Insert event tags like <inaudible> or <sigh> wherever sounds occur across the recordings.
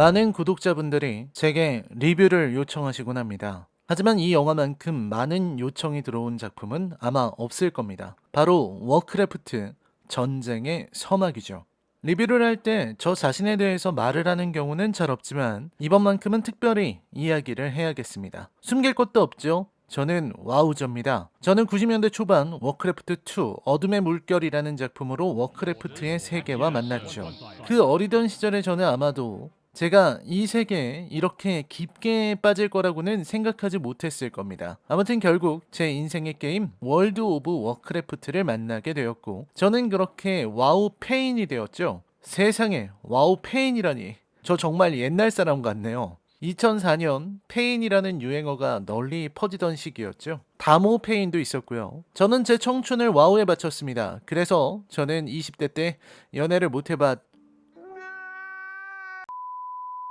많은 구독자분들이 제게 리뷰를 요청하시곤 합니다. 하지만 이 영화만큼 많은 요청이 들어온 작품은 아마 없을 겁니다. 바로 워크래프트 전쟁의 서막이죠. 리뷰를 할 때 저 자신에 대해서 말을 하는 경우는 잘 없지만 이번만큼은 특별히 이야기를 해야겠습니다. 숨길 것도 없죠. 저는 와우저입니다. 저는 90년대 초반 워크래프트 2 어둠의 물결이라는 작품으로 워크래프트의 세계와 만났죠. 그 어리던 시절에 저는 아마도 제가 이 세계에 이렇게 깊게 빠질 거라고는 생각하지 못했을 겁니다. 아무튼 결국 제 인생의 게임 월드 오브 워크래프트를 만나게 되었고 저는 그렇게 와우 페인이 되었죠. 세상에 와우 페인이라니 저 정말 옛날 사람 같네요. 2004년 페인이라는 유행어가 널리 퍼지던 시기였죠. 다모 페인도 있었고요. 저는 제 청춘을 와우에 바쳤습니다. 그래서 저는 20대 때 연애를 못 해봤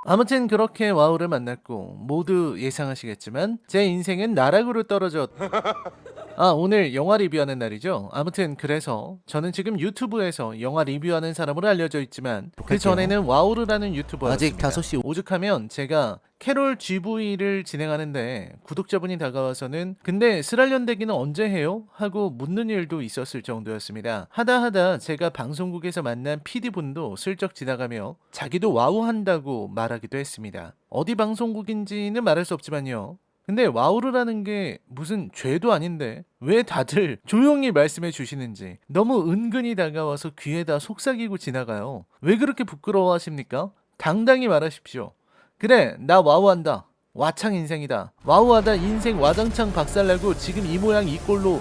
아무튼 그렇게 와우를 만났고 모두 예상하시겠지만 제 인생은 나락으로 떨어졌. <laughs> 아 오늘 영화 리뷰하는 날이죠. 아무튼 그래서 저는 지금 유튜브에서 영화 리뷰하는 사람으로 알려져 있지만 그 전에는 와우르라는 유튜버였습니다. 아직 5시 오죽하면 제가 캐롤 GV를 진행하는데 구독자분이 다가와서는 근데 스랄련대기는 언제 해요? 하고 묻는 일도 있었을 정도였습니다. 하다 하다 제가 방송국에서 만난 PD분도 슬쩍 지나가며 자기도 와우 한다고 말하기도 했습니다. 어디 방송국인지는 말할 수 없지만요. 근데 와우르라는 게 무슨 죄도 아닌데 왜 다들 조용히 말씀해 주시는지 너무 은근히 다가와서 귀에다 속삭이고 지나가요. 왜 그렇게 부끄러워하십니까? 당당히 말하십시오. 그래 나 와우한다. 와창 인생이다. 와우하다 인생 와장창 박살나고 지금 이 모양 이 꼴로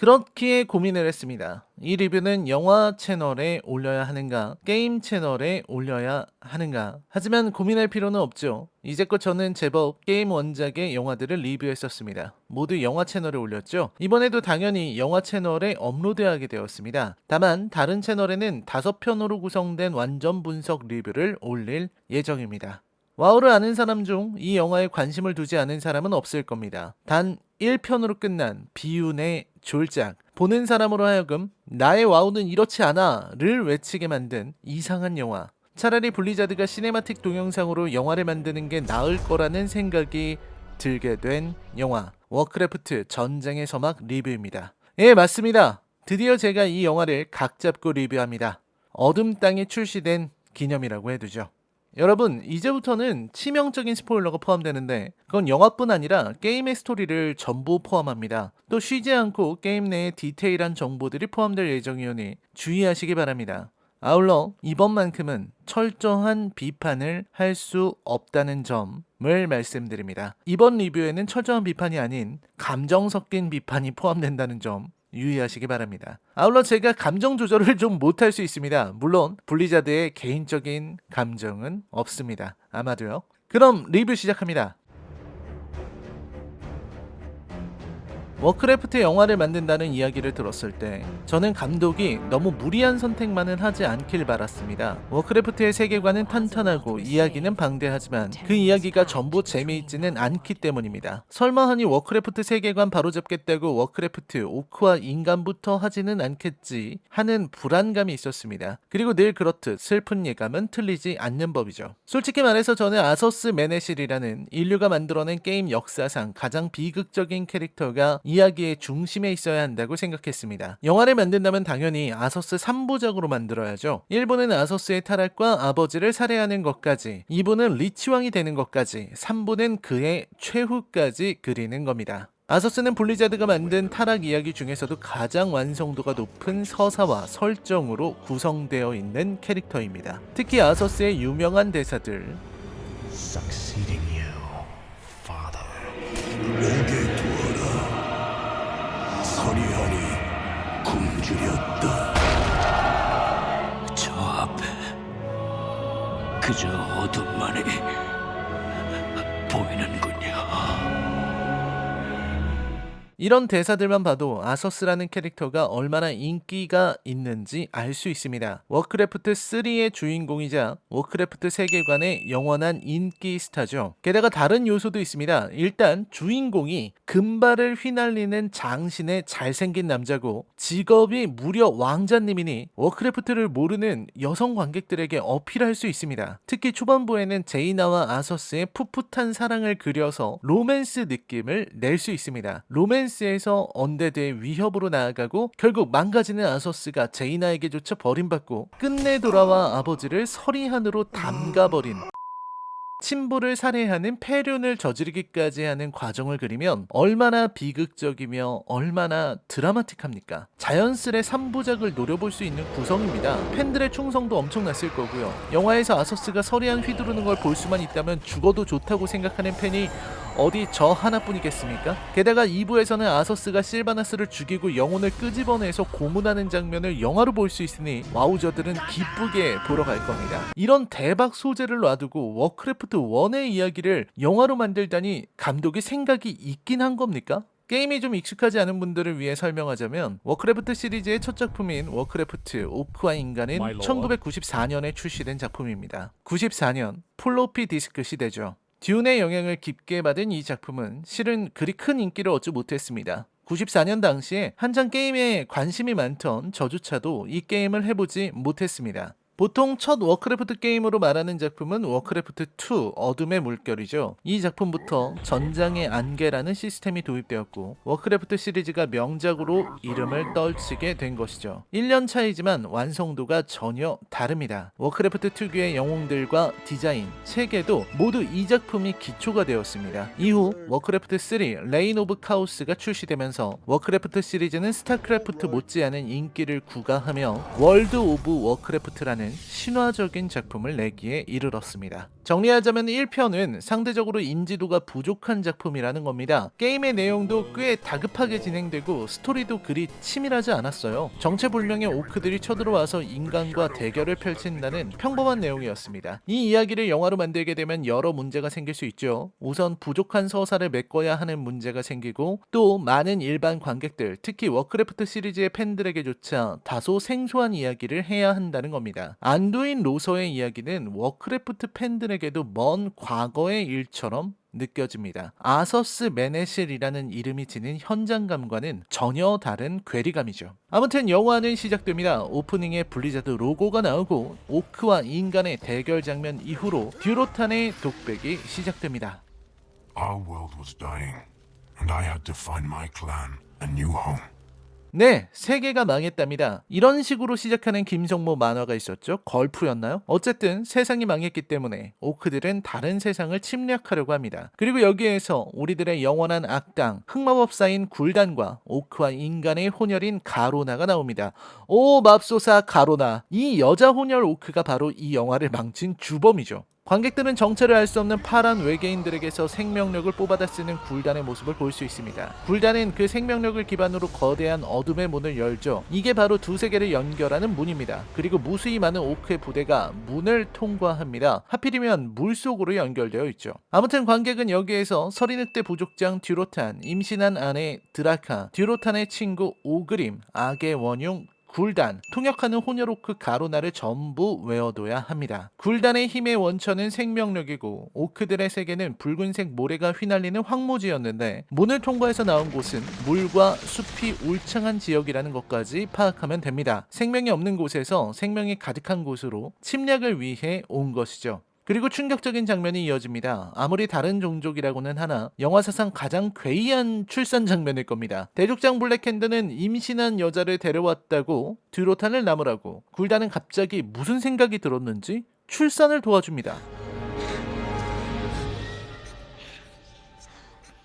그렇기에 고민을 했습니다. 이 리뷰는 영화 채널에 올려야 하는가, 게임 채널에 올려야 하는가. 하지만 고민할 필요는 없죠. 이제껏 저는 제법 게임 원작의 영화들을 리뷰했었습니다. 모두 영화 채널에 올렸죠. 이번에도 당연히 영화 채널에 업로드하게 되었습니다. 다만 다른 채널에는 다섯 편으로 구성된 완전 분석 리뷰를 올릴 예정입니다. 와우를 아는 사람 중 이 영화에 관심을 두지 않은 사람은 없을 겁니다. 단 1편으로 끝난 비운의 졸작. 보는 사람으로 하여금 나의 와우는 이렇지 않아를 외치게 만든 이상한 영화. 차라리 블리자드가 시네마틱 동영상으로 영화를 만드는 게 나을 거라는 생각이 들게 된 영화. 워크래프트 전쟁의 서막 리뷰입니다. 예, 맞습니다. 드디어 제가 이 영화를 각 잡고 리뷰합니다. 어둠 땅에 출시된 기념이라고 해두죠. 여러분 이제부터는 치명적인 스포일러가 포함되는데 그건 영화뿐 아니라 게임의 스토리를 전부 포함합니다. 또 쉬지 않고 게임 내에 디테일한 정보들이 포함될 예정이오니 주의하시기 바랍니다. 아울러 이번만큼은 철저한 비판을 할 수 없다는 점을 말씀드립니다. 이번 리뷰에는 철저한 비판이 아닌 감정 섞인 비판이 포함된다는 점 유의하시기 바랍니다. 아울러 제가 감정 조절을 좀 못할 수 있습니다. 물론 블리자드의 개인적인 감정은 없습니다. 아마도요. 그럼 리뷰 시작합니다. 워크래프트 영화를 만든다는 이야기를 들었을 때 저는 감독이 너무 무리한 선택만은 하지 않길 바랐습니다. 워크래프트의 세계관은 탄탄하고 이야기는 방대하지만 그 이야기가 전부 재미있지는 않기 때문입니다. 설마 하니 워크래프트 세계관 바로잡겠다고 워크래프트 오크와 인간부터 하지는 않겠지 하는 불안감이 있었습니다. 그리고 늘 그렇듯 슬픈 예감은 틀리지 않는 법이죠. 솔직히 말해서 저는 아서스 메네실이라는 인류가 만들어낸 게임 역사상 가장 비극적인 캐릭터가 이야기의 중심에 있어야 한다고 생각했습니다. 영화를 만든다면 당연히 아서스 3부작으로 만들어야죠. 1부는 아서스의 타락과 아버지를 살해하는 것까지, 2부는 리치왕이 되는 것까지, 3부는 그의 최후까지 그리는 겁니다. 아서스는 블리자드가 만든 타락 이야기 중에서도 가장 완성도가 높은 서사와 설정으로 구성되어 있는 캐릭터입니다. 특히 아서스의 유명한 대사들 그저 이런 대사들만 봐도 아서스라는 캐릭터가 얼마나 인기가 있는지 알 수 있습니다. 워크래프트 3의 주인공이자 워크래프트 세계관의 영원한 인기 스타죠. 게다가 다른 요소도 있습니다. 일단 주인공이 금발을 휘날리는 장신의 잘생긴 남자고 직업이 무려 왕자님이니 워크래프트를 모르는 여성 관객들에게 어필할 수 있습니다. 특히 초반부에는 제이나와 아서스의 풋풋한 사랑을 그려서 로맨스 느낌을 낼 수 있습니다. 로맨스 에서 언데드의 위협으로 나아가고 결국 망가지는 아서스가 제이나에게조차 버림받고 끝내 돌아와 아버지를 서리한으로 담가버린 친부를 살해하는 폐륜을 저지르기까지 하는 과정을 그리면 얼마나 비극적이며 얼마나 드라마틱합니까? 자연스레 3부작을 노려볼 수 있는 구성입니다. 팬들의 충성도 엄청났을 거고요. 영화에서 아서스가 서리한 휘두르는 걸 볼 수만 있다면 죽어도 좋다고 생각하는 팬이 어디 저 하나뿐이겠습니까? 게다가 2부에서는 아서스가 실바나스를 죽이고 영혼을 끄집어내서 고문하는 장면을 영화로 볼 수 있으니 와우저들은 기쁘게 보러 갈 겁니다. 이런 대박 소재를 놔두고 워크래프트 1의 이야기를 영화로 만들다니 감독이 생각이 있긴 한 겁니까? 게임이 좀 익숙하지 않은 분들을 위해 설명하자면 워크래프트 시리즈의 첫 작품인 워크래프트 오크와 인간은 My lord. 1994년에 출시된 작품입니다. 94년 플로피 디스크 시대죠. 듀운의 영향을 깊게 받은 이 작품은 실은 그리 큰 인기를 얻지 못했습니다. 94년 당시에 한창 게임에 관심이 많던 저조차도 이 게임을 해보지 못했습니다. 보통 첫 워크래프트 게임으로 말하는 작품은 워크래프트 2 어둠의 물결이죠. 이 작품부터 전장의 안개라는 시스템이 도입되었고 워크래프트 시리즈가 명작으로 이름을 떨치게 된 것이죠. 1년 차이지만 완성도가 전혀 다릅니다. 워크래프트 특유의 영웅들과 디자인, 체계도 모두 이 작품이 기초가 되었습니다. 이후 워크래프트 3 레인 오브 카오스가 출시되면서 워크래프트 시리즈는 스타크래프트 못지않은 인기를 구가하며 월드 오브 워크래프트라는 신화적인 작품을 내기에 이르렀습니다. 정리하자면 1편은 상대적으로 인지도가 부족한 작품이라는 겁니다. 게임의 내용도 꽤 다급하게 진행되고 스토리도 그리 치밀하지 않았어요. 정체불명의 오크들이 쳐들어와서 인간과 대결을 펼친다는 평범한 내용이었습니다. 이 이야기를 영화로 만들게 되면 여러 문제가 생길 수 있죠. 우선 부족한 서사를 메꿔야 하는 문제가 생기고 또 많은 일반 관객들, 특히 워크래프트 시리즈의 팬들에게조차 다소 생소한 이야기를 해야 한다는 겁니다. 안두인 로서의 이야기는 워크래프트 팬들에게도 먼 과거의 일처럼 느껴집니다. 아서스 메네실이라는 이름이 지닌 현장감과는 전혀 다른 괴리감이죠. 아무튼 영화는 시작됩니다. 오프닝에 블리자드 로고가 나오고 오크와 인간의 대결 장면 이후로 듀로탄의 독백이 시작됩니다. Our world was dying, and I had to find my clan a new home. 네, 세계가 망했답니다. 이런 식으로 시작하는 김성모 만화가 있었죠. 걸프였나요? 어쨌든 세상이 망했기 때문에 오크들은 다른 세상을 침략하려고 합니다. 그리고 여기에서 우리들의 영원한 악당, 흑마법사인 굴단과 오크와 인간의 혼혈인 가로나가 나옵니다. 오, 맙소사 가로나. 이 여자 혼혈 오크가 바로 이 영화를 망친 주범이죠. 관객들은 정체를 알 수 없는 파란 외계인들에게서 생명력을 뽑아다 쓰는 굴단의 모습을 볼 수 있습니다. 굴단은 그 생명력을 기반으로 거대한 어둠의 문을 열죠. 이게 바로 두 세계를 연결하는 문입니다. 그리고 무수히 많은 오크의 부대가 문을 통과합니다. 하필이면 물속으로 연결되어 있죠. 아무튼 관객은 여기에서 서리늑대 부족장 듀로탄, 임신한 아내 드라카, 듀로탄의 친구 오그림, 악의 원흉 굴단, 통역하는 혼혈오크 가로나를 전부 외워둬야 합니다. 굴단의 힘의 원천은 생명력이고 오크들의 세계는 붉은색 모래가 휘날리는 황무지였는데 문을 통과해서 나온 곳은 물과 숲이 울창한 지역이라는 것까지 파악하면 됩니다. 생명이 없는 곳에서 생명이 가득한 곳으로 침략을 위해 온 것이죠. 그리고 충격적인 장면이 이어집니다. 아무리 다른 종족이라고는 하나 영화 사상 가장 괴이한 출산 장면일 겁니다. 대족장 블랙핸드는 임신한 여자를 데려왔다고 듀로탄을 나무라고 굴다는 갑자기 무슨 생각이 들었는지 출산을 도와줍니다.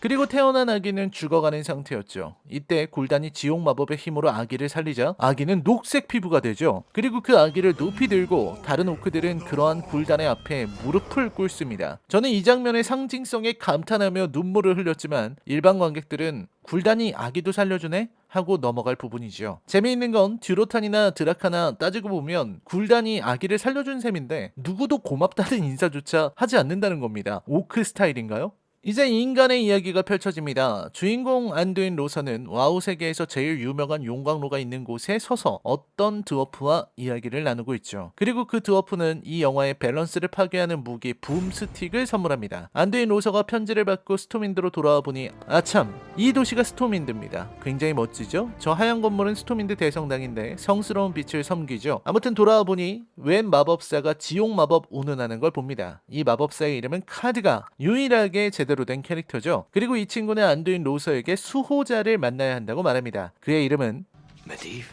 그리고 태어난 아기는 죽어가는 상태였죠. 이때 굴단이 지옥 마법의 힘으로 아기를 살리자 아기는 녹색 피부가 되죠. 그리고 그 아기를 높이 들고 다른 오크들은 그러한 굴단의 앞에 무릎을 꿇습니다. 저는 이 장면의 상징성에 감탄하며 눈물을 흘렸지만 일반 관객들은 굴단이 아기도 살려주네? 하고 넘어갈 부분이죠. 재미있는 건 듀로탄이나 드라카나 따지고 보면 굴단이 아기를 살려준 셈인데 누구도 고맙다는 인사조차 하지 않는다는 겁니다. 오크 스타일인가요? 이제 인간의 이야기가 펼쳐집니다. 주인공 안두인 로서는 와우 세계에서 제일 유명한 용광로가 있는 곳에 서서 어떤 드워프와 이야기를 나누고 있죠. 그리고 그 드워프는 이 영화의 밸런스를 파괴하는 무기 붐 스틱을 선물합니다. 안두인 로서가 편지를 받고 스톰인드로 돌아와 보니 아참 이 도시가 스톰인드입니다. 굉장히 멋지죠? 저 하얀 건물은 스톰인드 대성당인데 성스러운 빛을 섬기죠. 아무튼 돌아와 보니 웬 마법사가 지옥 마법 운운하는 걸 봅니다. 이 마법사의 이름은 카드가 유일하게 제대로 된 캐릭터죠. 그리고 이 친구는 안두인 로서에게 수호자를 만나야 한다고 말합니다. 그의 이름은 Medivh?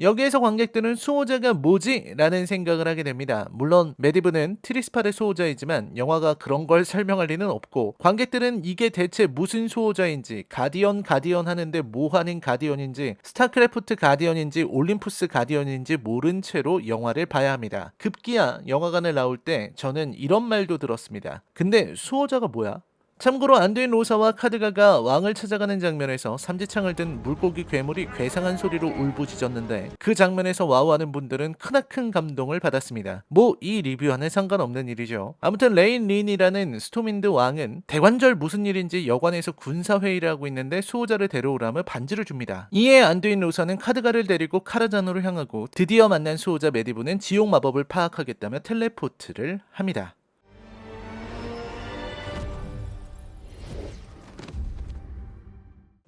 여기에서 관객들은 수호자가 뭐지? 라는 생각을 하게 됩니다. 물론 메디브는 트리스팔의 수호자이지만 영화가 그런 걸 설명할 리는 없고 관객들은 이게 대체 무슨 수호자인지 가디언 가디언 하는데 뭐 하는 가디언인지 스타크래프트 가디언인지 올림푸스 가디언인지 모른 채로 영화를 봐야 합니다. 급기야 영화관을 나올 때 저는 이런 말도 들었습니다. 근데 수호자가 뭐야? 참고로 안두인 로사와 카드가가 왕을 찾아가는 장면에서 삼지창을 든 물고기 괴물이 괴상한 소리로 울부짖었는데 그 장면에서 와우하는 분들은 크나큰 감동을 받았습니다. 뭐 이 리뷰와는 상관없는 일이죠. 아무튼 레인 린이라는 스톰인드 왕은 대관절 무슨 일인지 여관에서 군사회의를 하고 있는데 수호자를 데려오라며 반지를 줍니다. 이에 안두인 로사는 카드가를 데리고 카라잔으로 향하고 드디어 만난 수호자 메디브는 지옥 마법을 파악하겠다며 텔레포트를 합니다.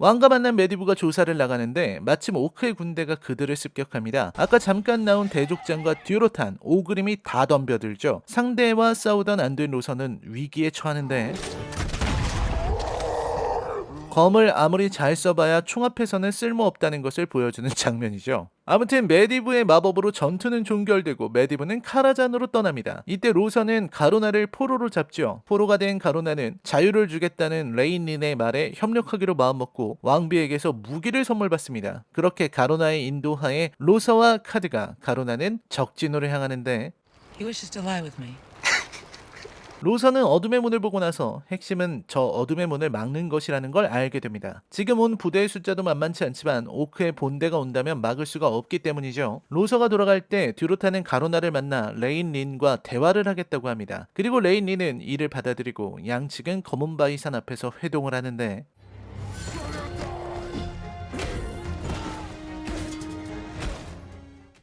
왕과 만난 메디브가 조사를 나가는데 마침 오크의 군대가 그들을 습격합니다. 아까 잠깐 나온 대족장과 듀로탄, 오그림이 다 덤벼들죠. 상대와 싸우던 안된 로선은 위기에 처하는데 검을 아무리 잘 써봐야 총 앞에서는 쓸모없다는 것을 보여주는 <laughs> 장면이죠. 아무튼 메디브의 마법으로 전투는 종결되고 메디브는 카라잔으로 떠납니다. 이때 로선은 가로나를 포로로 잡죠. 포로가 된 가로나는 자유를 주겠다는 레인린의 말에 협력하기로 마음먹고 왕비에게서 무기를 선물 받습니다. 그렇게 가로나의 인도하에 로서와 카드가 가로나는 적진으로 향하는데 He wishes to lie with me. 로서는 어둠의 문을 보고 나서 핵심은 저 어둠의 문을 막는 것이라는 걸 알게 됩니다. 지금 온 부대의 숫자도 만만치 않지만 오크의 본대가 온다면 막을 수가 없기 때문이죠. 로서가 돌아갈 때 듀로타는 가로나를 만나 레인 린과 대화를 하겠다고 합니다. 그리고 레인 린은 이를 받아들이고 양측은 검은 바위 산 앞에서 회동을 하는데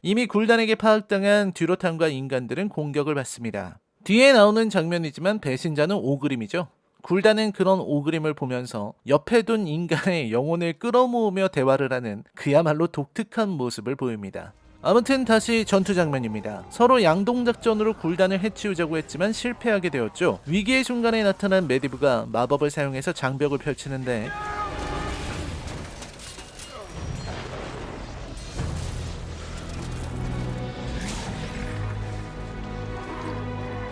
이미 굴단에게 파악당한 듀로탄과 인간들은 공격을 받습니다. 뒤에 나오는 장면이지만 배신자는 오그림이죠. 굴단은 그런 오그림을 보면서 옆에 둔 인간의 영혼을 끌어모으며 대화를 하는 그야말로 독특한 모습을 보입니다. 아무튼 다시 전투 장면입니다. 서로 양동작전으로 굴단을 해치우자고 했지만 실패하게 되었죠. 위기의 순간에 나타난 메디브가 마법을 사용해서 장벽을 펼치는데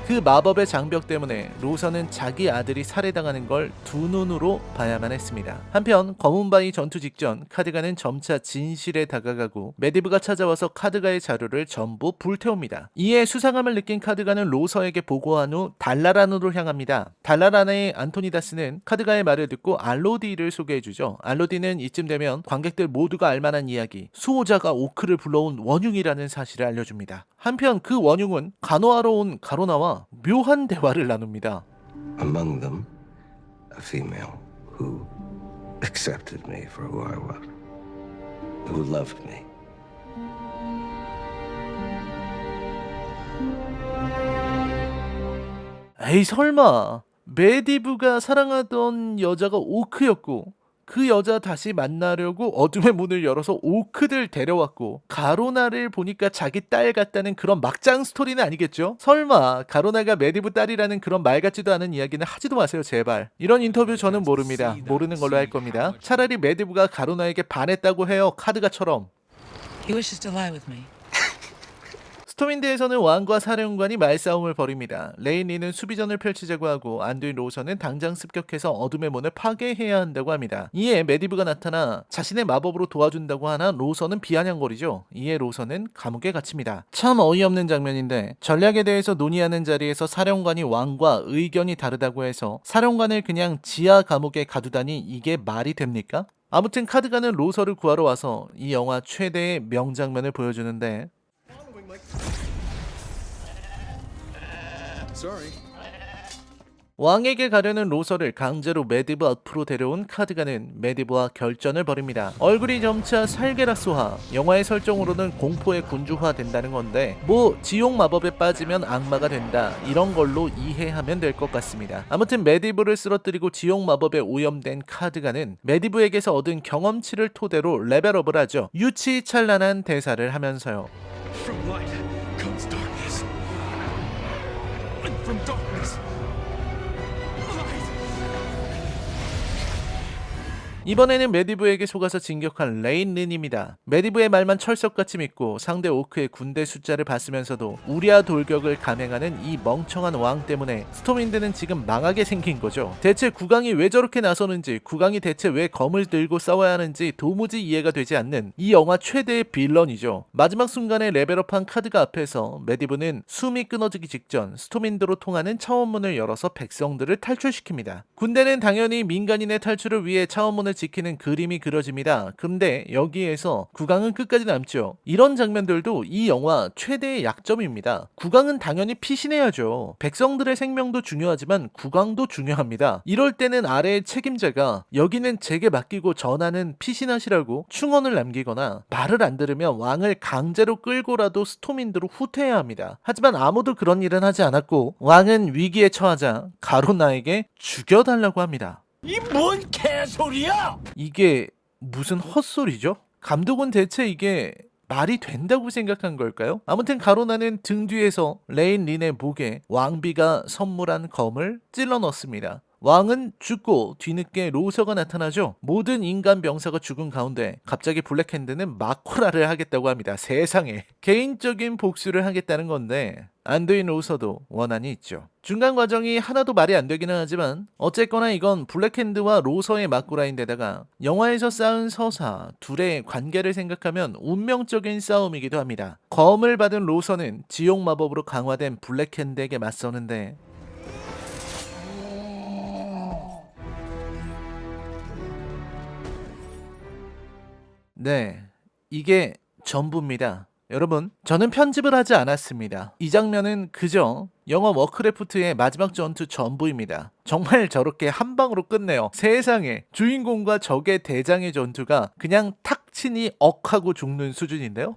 그 마법의 장벽 때문에 로서는 자기 아들이 살해당하는 걸 두 눈으로 봐야만 했습니다. 한편 검은바위 전투 직전 카드가는 점차 진실에 다가가고 메디브가 찾아와서 카드가의 자료를 전부 불태웁니다. 이에 수상함을 느낀 카드가는 로서에게 보고한 후 달라란으로 향합니다. 달라란의 안토니다스는 카드가의 말을 듣고 알로디를 소개해주죠. 알로디는 이쯤 되면 관객들 모두가 알만한 이야기 수호자가 오크를 불러온 원흉이라는 사실을 알려줍니다. 한편 그 원흉은 간호하러 온 가로나와 묘한 대화를 나눕니다. Among them, a female who accepted me for who I was, who loved me. 에이 설마 메디브가 사랑하던 여자가 오크였고 그 여자 다시 만나려고 어둠의 문을 열어서 오크들 데려왔고 가로나를 보니까 자기 딸 같다는 그런 막장 스토리는 아니겠죠? 설마 가로나가 메디브 딸이라는 그런 말 같지도 않은 이야기는 하지도 마세요 제발 이런 인터뷰 저는 모릅니다 모르는 걸로 할 겁니다 차라리 메디브가 가로나에게 반했다고 해요 카드가처럼 He wishes to lie with me. 스톰인드에서는 왕과 사령관이 말싸움을 벌입니다. 레인리는 수비전을 펼치자고 하고 안두인 로서는 당장 습격해서 어둠의 문을 파괴해야 한다고 합니다. 이에 메디브가 나타나 자신의 마법으로 도와준다고 하나 로서는 비아냥거리죠. 이에 로서는 감옥에 갇힙니다. 참 어이없는 장면인데 전략에 대해서 논의하는 자리에서 사령관이 왕과 의견이 다르다고 해서 사령관을 그냥 지하 감옥에 가두다니 이게 말이 됩니까? 아무튼 카드가는 로서를 구하러 와서 이 영화 최대의 명장면을 보여주는데 왕에게 가려는 로서를 강제로 매디브 앞으로 데려온 카드가는 매디브와 결전을 벌입니다. 얼굴이 점차 살게라소화, 영화의 설정으로는 공포의 군주화 된다는 건데 뭐 지옥 마법에 빠지면 악마가 된다 이런 걸로 이해하면 될 것 같습니다. 아무튼 매디브를 쓰러뜨리고 지옥 마법에 오염된 카드가는 매디브에게서 얻은 경험치를 토대로 레벨업을 하죠. 유치찬란한 대사를 하면서요. from Dr. 이번에는 메디브에게 속아서 진격한 레인 린입니다. 메디브의 말만 철석같이 믿고 상대 오크의 군대 숫자를 봤으면서도 우리아 돌격을 감행하는 이 멍청한 왕 때문에 스톰인드는 지금 망하게 생긴 거죠. 대체 국왕이 왜 저렇게 나서는지 국왕이 대체 왜 검을 들고 싸워야 하는지 도무지 이해가 되지 않는 이 영화 최대의 빌런이죠. 마지막 순간에 레벨업한 카드가 앞에서 메디브는 숨이 끊어지기 직전 스톰인드로 통하는 차원문을 열어서 백성들을 탈출시킵니다. 군대는 당연히 민간인의 탈출을 위해 차원문을 지키는 그림이 그려집니다. 근데 여기에서 국왕은 끝까지 남죠. 이런 장면들도 이 영화 최대의 약점입니다. 국왕은 당연히 피신해야죠. 백성들의 생명도 중요하지만 국왕도 중요합니다. 이럴 때는 아래의 책임자가 여기는 제게 맡기고 전하는 피신하시라고 충언을 남기거나 말을 안 들으면 왕을 강제로 끌고라도 스톰인드로 후퇴해야 합니다. 하지만 아무도 그런 일은 하지 않았고 왕은 위기에 처하자 가로나에게 죽여달라고 합니다. 이 뭔 개소리야! 이게 무슨 헛소리죠? 감독은 대체 이게 말이 된다고 생각한 걸까요? 아무튼 가로나는 등 뒤에서 레인 린의 목에 왕비가 선물한 검을 찔러 넣습니다. 왕은 죽고 뒤늦게 로서가 나타나죠. 모든 인간 병사가 죽은 가운데 갑자기 블랙핸드는 마코라를 하겠다고 합니다. 세상에 개인적인 복수를 하겠다는 건데 안도인 로서도 원한이 있죠. 중간 과정이 하나도 말이 안 되기는 하지만 어쨌거나 이건 블랙핸드와 로서의 맞구라인데다가 영화에서 쌓은 서사 둘의 관계를 생각하면 운명적인 싸움이기도 합니다. 검을 받은 로서는 지옥 마법으로 강화된 블랙핸드에게 맞서는데 네, 이게 전부입니다. 여러분, 저는 편집을 하지 않았습니다. 이 장면은 그저 영화 워크래프트의 마지막 전투 전부입니다. 정말 저렇게 한 방으로 끝내요. 세상에 주인공과 적의 대장의 전투가 그냥 탁 치니 억하고 죽는 수준인데요.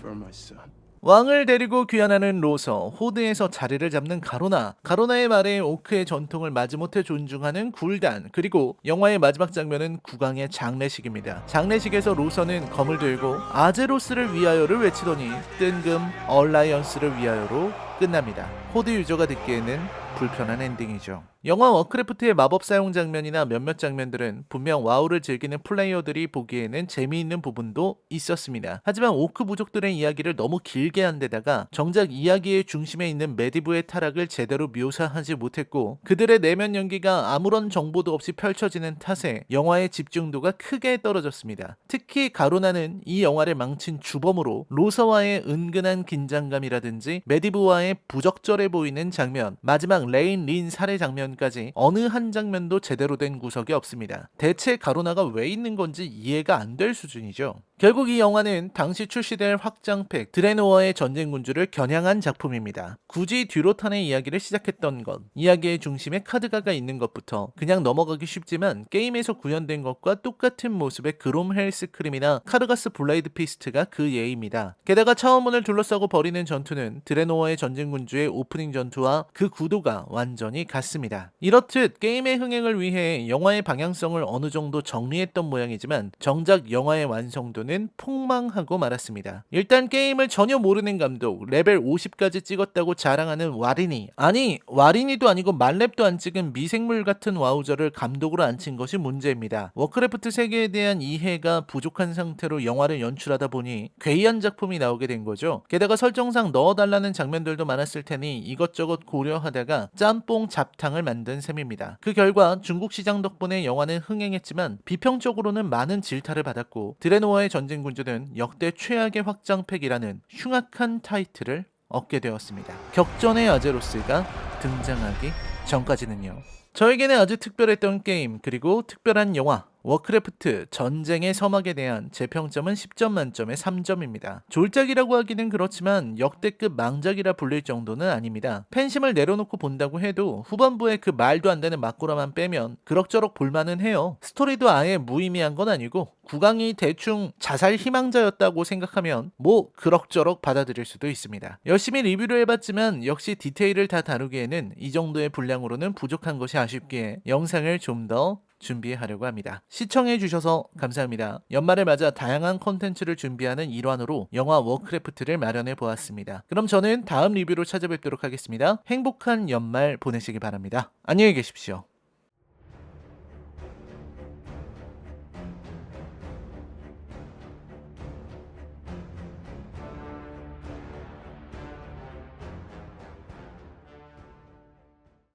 For my son. 왕을 데리고 귀환하는 로서, 호드에서 자리를 잡는 가로나, 가로나의 말에 오크의 전통을 마지못해 존중하는 굴단, 그리고 영화의 마지막 장면은 국왕의 장례식입니다. 장례식에서 로서는 검을 들고 아제로스를 위하여를 외치더니 뜬금 얼라이언스를 위하여로 끝납니다. 호드 유저가 듣기에는 불편한 엔딩이죠. 영화 워크래프트의 마법 사용 장면이나 몇몇 장면들은 분명 와우를 즐기는 플레이어들이 보기에는 재미있는 부분도 있었습니다. 하지만 오크 부족들의 이야기를 너무 길게 한 데다가 정작 이야기의 중심에 있는 메디브의 타락을 제대로 묘사하지 못했고 그들의 내면 연기가 아무런 정보도 없이 펼쳐지는 탓에 영화의 집중도가 크게 떨어졌습니다. 특히 가로나는 이 영화를 망친 주범으로 로서와의 은근한 긴장감이라든지 메디브와의 부적절해 보이는 장면, 마지막 레인 린 살해 장면 까지 어느 한 장면도 제대로 된 구석이 없습니다. 대체 가로나가 왜 있는 건지 이해가 안 될 수준이죠. 결국 이 영화는 당시 출시될 확장팩 드레노어의 전쟁군주를 겨냥한 작품입니다. 굳이 듀로탄의 이야기를 시작했던 것, 이야기의 중심에 카드가가 있는 것부터 그냥 넘어가기 쉽지만 게임에서 구현된 것과 똑같은 모습의 그롬 헬스크림이나 카르가스 블레이드 피스트가 그 예입니다. 게다가 차원문을 둘러싸고 벌이는 전투는 드레노어의 전쟁군주의 오프닝 전투와 그 구도가 완전히 같습니다. 이렇듯 게임의 흥행을 위해 영화의 방향성을 어느 정도 정리했던 모양이지만 정작 영화의 완성도 는 폭망하고 말았습니다. 일단 게임을 전혀 모르는 감독, 레벨 50까지 찍었다고 자랑하는 와리니. 아니, 와리니도 아니고 말렙도 안 찍은 미생물 같은 와우저를 감독으로 앉힌 것이 문제입니다. 워크래프트 세계에 대한 이해가 부족한 상태로 영화를 연출하다 보니 괴이한 작품이 나오게 된 거죠. 게다가 설정상 넣어달라는 장면들도 많았을 테니 이것저것 고려하다가 짬뽕 잡탕을 만든 셈입니다. 그 결과 중국 시장 덕분에 영화는 흥행했지만 비평적으로는 많은 질타를 받았고 드레노어의 전쟁 군주는 역대 최악의 확장팩이라는 흉악한 타이틀을 얻게 되었습니다. 격전의 아제로스가 등장하기 전까지는요. 저에게는 아주 특별했던 게임 그리고 특별한 영화 워크래프트 전쟁의 서막에 대한 제 평점은 10점 만점에 3점입니다. 졸작이라고 하기는 그렇지만 역대급 망작이라 불릴 정도는 아닙니다. 팬심을 내려놓고 본다고 해도 후반부에 그 말도 안 되는 막고라만 빼면 그럭저럭 볼만은 해요. 스토리도 아예 무의미한 건 아니고 구강이 대충 자살 희망자였다고 생각하면 뭐 그럭저럭 받아들일 수도 있습니다. 열심히 리뷰를 해봤지만 역시 디테일을 다 다루기에는 이 정도의 분량으로는 부족한 것이 아쉽기에 영상을 좀 더 준비하려고 합니다. 시청해 주셔서 감사합니다. 연말을 맞아 다양한 콘텐츠를 준비하는 일환으로 영화 워크래프트를 마련해 보았습니다. 그럼 저는 다음 리뷰로 찾아뵙도록 하겠습니다. 행복한 연말 보내시기 바랍니다. 안녕히 계십시오.